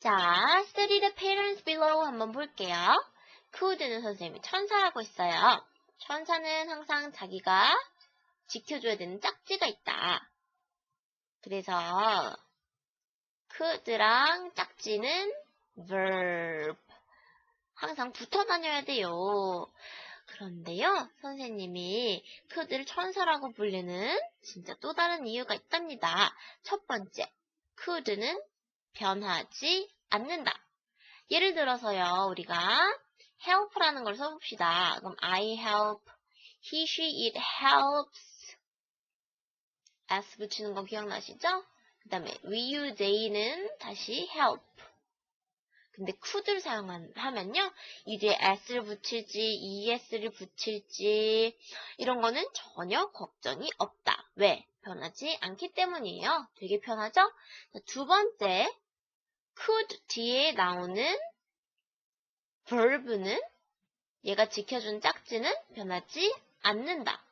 자, study the patterns below 한번 볼게요. could는 선생님이 천사라고 있어요. 천사는 항상 자기가 지켜줘야 되는 짝지가 있다. 그래서 could랑 짝지는 verb. 항상 붙어 다녀야 돼요. 그런데요, 선생님이 could를 천사라고 부르는 진짜 또 다른 이유가 있답니다. 첫 번째, could는 변하지 않는다. 예를 들어서요, 우리가 help라는 걸 써봅시다. 그럼 I help, he, she, it helps. s 붙이는 거 기억나시죠? 그 다음에 we, you, they는 다시 help. 근데 could를 사용하면요, 이 뒤에 s를 붙일지, es를 붙일지, 이런 거는 전혀 걱정이 없다. 왜? 변하지 않기 때문이에요. 되게 편하죠? 두 번째, could 뒤에 나오는 verb는 얘가 지켜준 짝지는 변하지 않는다.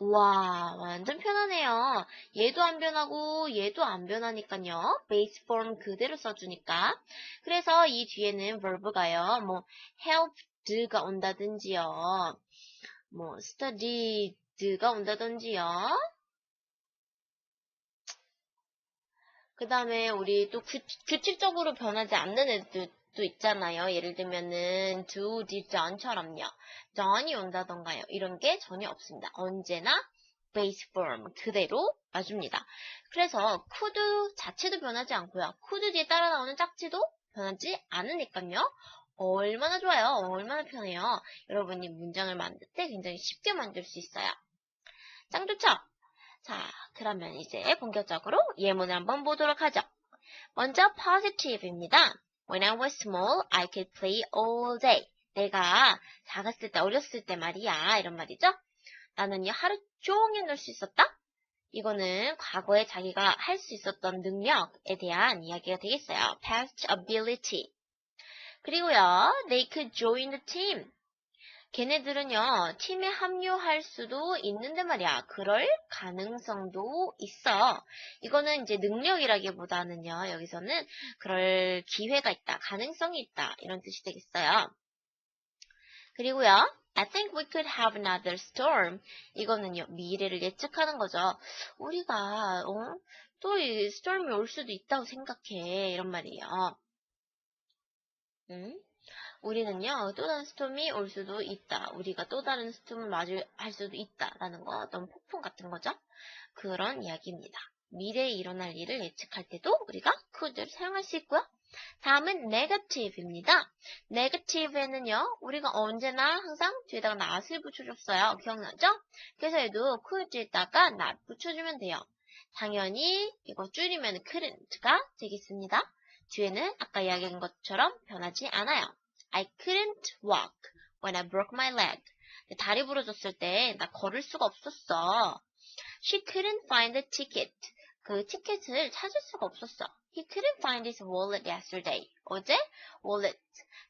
와, 완전 편하네요. 얘도 안 변하고 얘도 안 변하니까요. 베이스 form 그대로 써주니까. 그래서 이 뒤에는 verb가요. 뭐 helped가 온다든지요. 뭐 studied가 온다든지요. 그 다음에 우리 또 규, 규칙적으로 변하지 않는 애들 도 있잖아요. 예를 들면은 do, did, done처럼요. done이 온다던가요. 이런 게 전혀 없습니다. 언제나 base form 그대로 와줍니다. 그래서 could 자체도 변하지 않고요. could 뒤에 따라 나오는 짝지도 변하지 않으니까요. 얼마나 좋아요. 얼마나 편해요. 여러분이 문장을 만들 때 굉장히 쉽게 만들 수 있어요. 짱 좋죠? 자, 그러면 이제 본격적으로 예문을 한번 보도록 하죠. 먼저 positive입니다. When I was small, I could play all day. 내가 작았을 때, 어렸을 때 말이야. 이런 말이죠. 나는요, 하루 종일 놀 수 있었다? 이거는 과거에 자기가 할 수 있었던 능력에 대한 이야기가 되겠어요. past ability. 그리고요, they could join the team. 걔네들은요, 팀에 합류할 수도 있는데 말이야. 그럴 가능성도 있어. 이거는 이제 능력이라기보다는요, 여기서는 그럴 기회가 있다, 가능성이 있다, 이런 뜻이 되겠어요. 그리고요, I think we could have another storm. 이거는요, 미래를 예측하는 거죠. 우리가, 어? 또 이 스톰이 올 수도 있다고 생각해. 이런 말이에요. 응? 우리는요, 또 다른 스톰이 올 수도 있다. 우리가 또 다른 스톰을 마주할 수도 있다. 라는 거, 어떤 폭풍 같은 거죠. 그런 이야기입니다. 미래에 일어날 일을 예측할 때도 우리가 could를 사용할 수 있고요. 다음은 negative입니다. negative에는요, 우리가 언제나 항상 뒤에다가 not을 붙여줬어요. 기억나죠? 그래서 얘도 could에다가 not 붙여주면 돼요. 당연히 이거 줄이면 couldn't가 되겠습니다. 뒤에는 아까 이야기한 것처럼 변하지 않아요. I couldn't walk when I broke my leg. 다리 부러졌을 때 나 걸을 수가 없었어. She couldn't find the ticket. 그 티켓을 찾을 수가 없었어. He couldn't find his wallet yesterday. 어제 wallet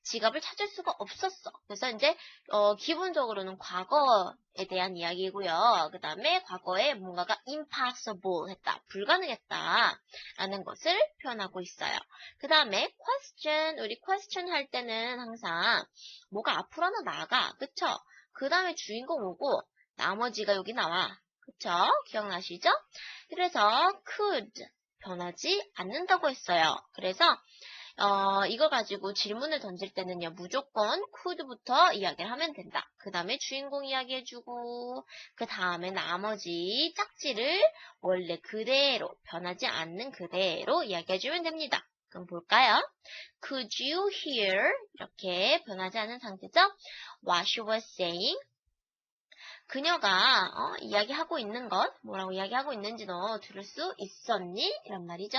지갑을 찾을 수가 없었어. 그래서 이제 어, 기본적으로는 과거에 대한 이야기고요. 그 다음에 과거에 뭔가가 impossible 했다, 불가능했다 라는 것을 표현하고 있어요. 그 다음에 question, 우리 question 할 때는 항상 뭐가 앞으로 하나 나가, 그쵸? 그 다음에 주인공 오고 나머지가 여기 나와. 그쵸? 기억나시죠? 그래서 could 변하지 않는다고 했어요. 그래서 어, 이거 가지고 질문을 던질 때는요, 무조건 could부터 이야기를 하면 된다. 그 다음에 주인공 이야기해주고, 그 다음에 나머지 짝지를 원래 그대로, 변하지 않는 그대로 이야기해주면 됩니다. 그럼 볼까요? Could you hear? 이렇게 변하지 않은 상태죠? What she was saying? 그녀가 어, 이야기하고 있는 것, 뭐라고 이야기하고 있는지 너 들을 수 있었니? 이런 말이죠.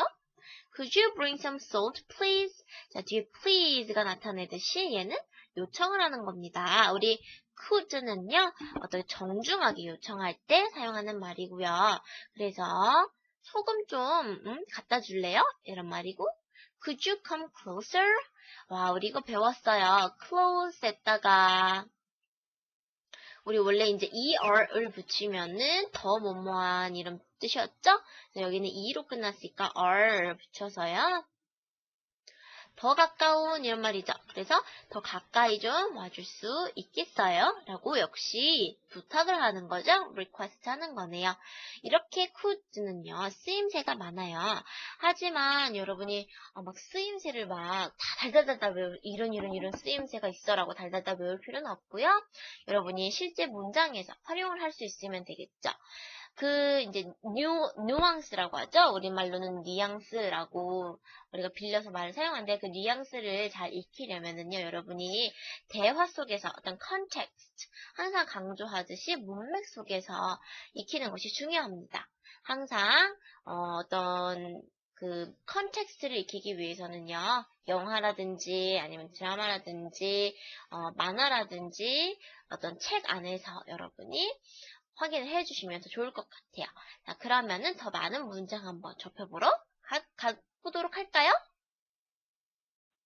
Could you bring some salt, please? 자, 뒤에 please가 나타내듯이 얘는 요청을 하는 겁니다. 우리 could는요, 어떻게 정중하게 요청할 때 사용하는 말이고요. 그래서 소금 좀 음, 갖다 줄래요? 이런 말이고 Could you come closer? 와, 우리 이거 배웠어요. close에다가 우리 원래 이제 er을 붙이면은 더 뭐뭐한 이런 뜻이었죠? 여기는 e로 끝났으니까 r 붙여서요. 더 가까운 이런 말이죠. 그래서 더 가까이 좀 와줄 수 있겠어요? 라고 역시 부탁을 하는 거죠. request 하는 거네요. 이렇게 could는요, 쓰임새가 많아요. 하지만 여러분이 어, 막 쓰임새를 막다 달달달달 외울, 이런 이런 이런 쓰임새가 있어라고 달달달 외울 필요는 없고요. 여러분이 실제 문장에서 활용을 할 수 있으면 되겠죠. 그 이제 뉴 누앙스라고 하죠. 우리말로는 뉘앙스라고 우리가 빌려서 말을 사용하는데 그 뉘앙스를 잘 익히려면은요. 여러분이 대화 속에서 어떤 컨텍스트 항상 강조하듯이 문맥 속에서 익히는 것이 중요합니다. 항상 어, 어떤 그 컨텍스트를 익히기 위해서는요. 영화라든지 아니면 드라마라든지 어, 만화라든지 어떤 책 안에서 여러분이 확인을 해주시면 더 좋을 것 같아요. 자, 그러면은 더 많은 문장 한번 접해보러 가, 가보도록 할까요?